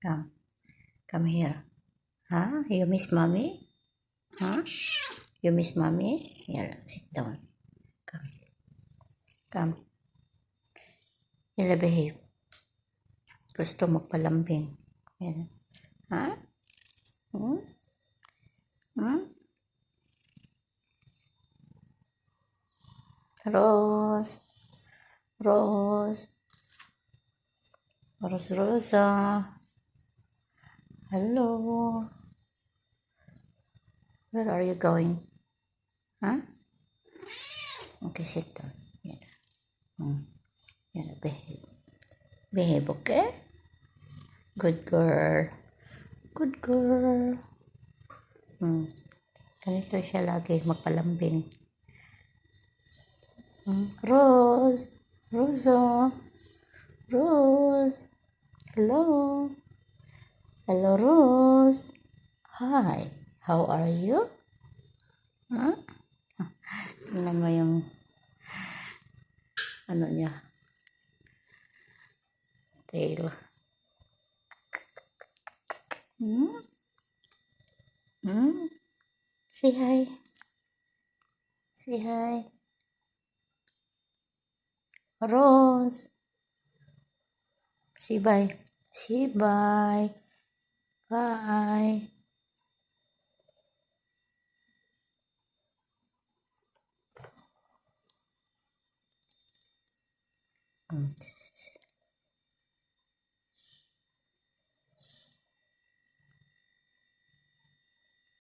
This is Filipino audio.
Come. Come here. Huh? You miss mommy? Huh? You miss mommy? Here, sit down. Come. Come. Yala, behave. Gusto magpalambing. Yan. Ha? Hmm? Hmm? Rose. Rose. Rose Rosa. Hello. Where are you going? Huh? Okay, sit down. Yan. Hmm. Yan, behave. Behave, okay? Good girl. Good girl. Hmm. Ganito siya lagi magpalambing. Hmm. Rose. Rosa. Rose. Hello. Hello, Rose. Hi. How are you? Huh? Tingnan mo yung ano niya. Tail. Hmm? Hmm? Say hi. Say hi. Rose. Say bye. Say bye. Bye. Hmm.